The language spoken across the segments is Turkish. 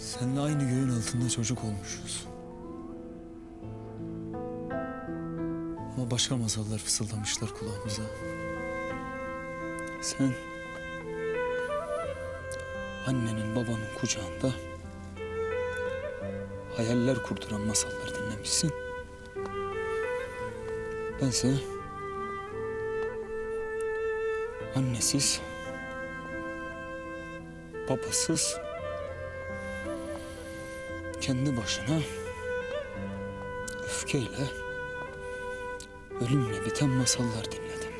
Seninle aynı göğün altında çocuk olmuşuz. Ama başka masallar fısıldamışlar kulağımıza. Sen annenin babanın kucağında hayaller kurduran masallar dinlemişsin. Bense annesiz, babasız, kendi başına öfkeyle, ölümle biten masallar dinledim.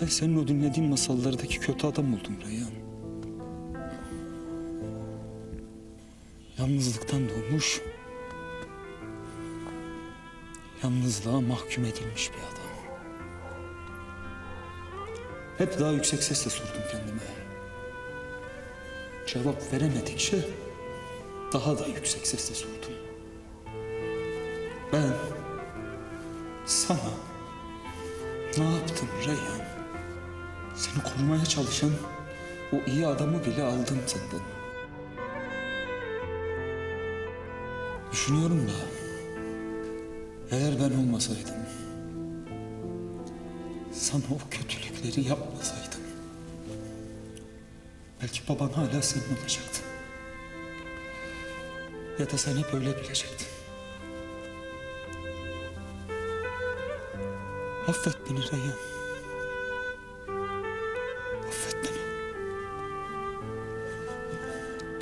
Ben senin o dinlediğin masallardaki kötü adam oldum Reyhan. Yalnızlıktan doğmuş, yalnızlığa mahkum edilmiş bir adam. Hep daha yüksek sesle sordum kendime. Cevap veremedikçe daha da yüksek sesle sordum. Ben sana ne yaptım Reyhan? Seni korumaya çalışan o iyi adamı bile aldım senden. Düşünüyorum da eğer ben olmasaydım sana o kötülükleri yapmasaydım belki baban hala senin olacaktı. Ya da sen hep öyle bilecektin. Affet beni Reyhan. Affet beni.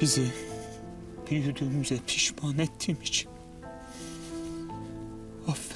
Bizi büyüdüğümüze pişman ettiğim için affet.